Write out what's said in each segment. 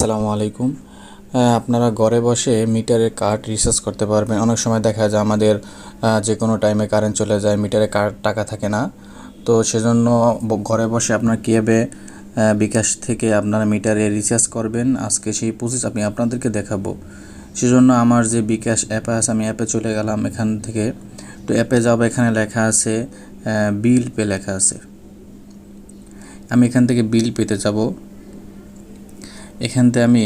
আসসালামু আলাইকুম। আপনারা ঘরে বসে মিটারের কার্ড রিচার্জ করতে পারবেন। অনেক সময় দেখা যায় আমাদের যে কোনো টাইমে কারেন্ট চলে যায়, মিটারে কার্ড টাকা থাকে না। তো সেজন্য ঘরে বসে আপনার কীভাবে বিকাশ থেকে আপনারা মিটারে রিচার্জ করবেন, আজকে সেই প্রসেস আমি আপনাদেরকে দেখাবো। সেজন্য আমার যে বিকাশ অ্যাপ আছে, আমি অ্যাপে চলে গেলাম এখান থেকে। তো অ্যাপে যাব, এখানে লেখা আছে বিল পে লেখা আছে। আমি এখান থেকে বিল পেতে যাব। এখান থেকে আমি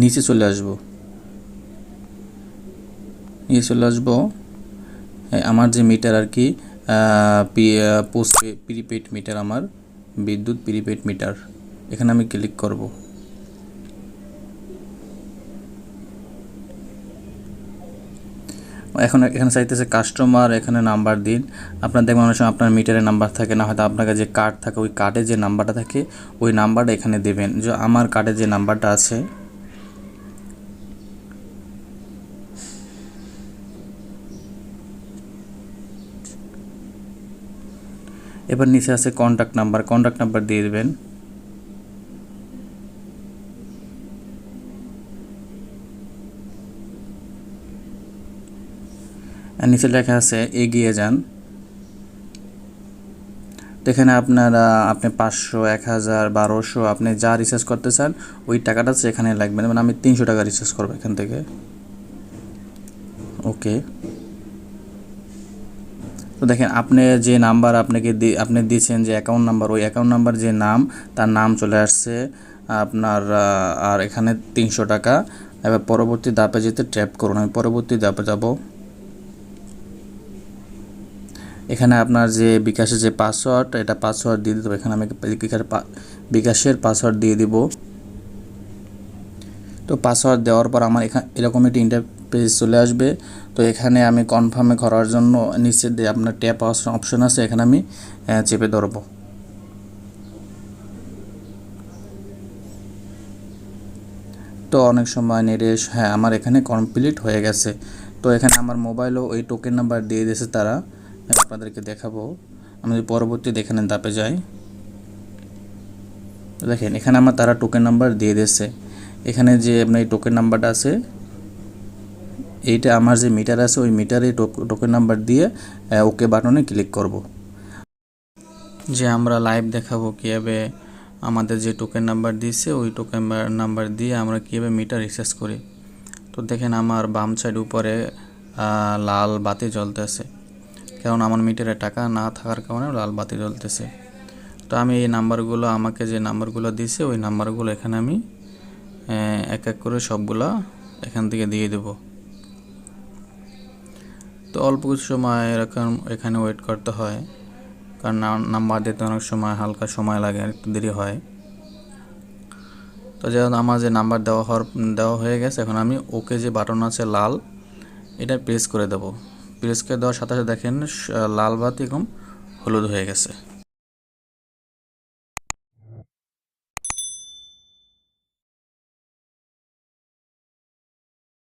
নিচে চলে আসব। নিচে চলে আসব। আমার যে মিটার আর কি পোস্ট প্রিপেড মিটার আমার, বিদ্যুৎ প্রিপেড মিটার এখানে আমি ক্লিক করব। এখন এখানে চাইতেছে কাস্টমার এখানে নাম্বার দিন। আপনার দেখবেন অনেক সময় আপনার মিটারের নাম্বার থাকে না, হয়তো আপনার কাছে যে কার্ড থাকে, ওই কার্ডে যে নাম্বারটা থাকে, ওই নাম্বারটা এখানে দেবেন। যে আমার কার্ডে যে নাম্বারটা আছে, এবার নিচে আছে কন্ট্যাক্ট নাম্বার কন্ট্যাক্ট নাম্বার দিয়ে দেবেন। নিচে লেখা আছে, এগিয়ে যান। এখানে আপনারা, আপনি পাঁচশো, এক হাজার, বারোশো, আপনি যা রিচার্জ করতে চান, ওই টাকাটা সেখানে লাগবে। মানে আমি তিনশো টাকা রিচার্জ করব এখান থেকে। ওকে। তো দেখেন, আপনি যে নাম্বার আপনাকে আপনি দিয়েছেন যে অ্যাকাউন্ট নাম্বার ওই অ্যাকাউন্ট নাম্বার যে নাম, তার নাম চলে আসছে আপনার আর এখানে তিনশো টাকা। এবার পরবর্তী ধাপে যেতে ট্র্যাপ করুন। আমি পরবর্তী ধাপে যাব। এখানে আপনার যে বিকাশের যে পাসওয়ার্ড এটা পাসওয়ার্ড দিয়ে দিতে হবে। এখানে আমি বিকাশের পাসওয়ার্ড দিয়ে দিব। তো পাসওয়ার্ড দেওয়ার পর আমার এখানে এরকম একটি ইন্টারপেজ চলে আসবে। তো এখানে আমি কনফার্মে করার জন্য নিচে আপনার ট্যাপ অপশন আছে, এখানে আমি চেপে ধরবো। তো অনেক সময় নেটে হ্যাঁ আমার এখানে কমপ্লিট হয়ে গেছে। তো এখানে আমার মোবাইলও ওই টোকেন নাম্বার দিয়ে দিয়েছে তারা। আপনাদেরকে দেখাবো। আমি যদি পরবর্তীতে এখানে দাপে যাই। দেখেন, এখানে আমার তারা টোকেন নাম্বার দিয়ে দিয়েছে। এখানে যে আপনার এই টোকেন নাম্বারটা আছে, এইটা আমার যে মিটার আছে, ওই মিটারে টোকেন নাম্বার দিয়ে ওকে বাটনে ক্লিক করব। যে আমরা লাইভ দেখাবো কীভাবে আমাদের যে টোকেন নাম্বার দিয়েছে, ওই টোকেন নাম্বার দিয়ে আমরা কীভাবে মিটার রিচার্জ করি। তো দেখেন, আমার বাম সাইড উপরে লাল বাতি জ্বলতেছে। কারণ আমার মিটারে টাকা না থাকার কারণে লাল বাতি জ্বলতেছে। তো আমি এই নাম্বারগুলো, আমাকে যে নাম্বারগুলো দিয়েছে, ওই নাম্বারগুলো এখানে আমি এক এক করে সবগুলা এখান থেকে দিয়ে দেব। তো অল্প কিছু সময় এরকম এখানে ওয়েট করতে হয়, কারণ নাম্বার দিতে অনেক সময়, হালকা সময় লাগে, একটু দেরি হয়। তো যেমন আমার যে নাম্বার দেওয়া হওয়ার, দেওয়া হয়ে গেছে, এখন আমি ওকে যে বাটন আছে লাল, এটা প্রেস করে দেব। প্রেস করে দেওয়ার সাথে সাথে দেখেন লাল বাতি এরকম হলুদ হয়ে গেছে।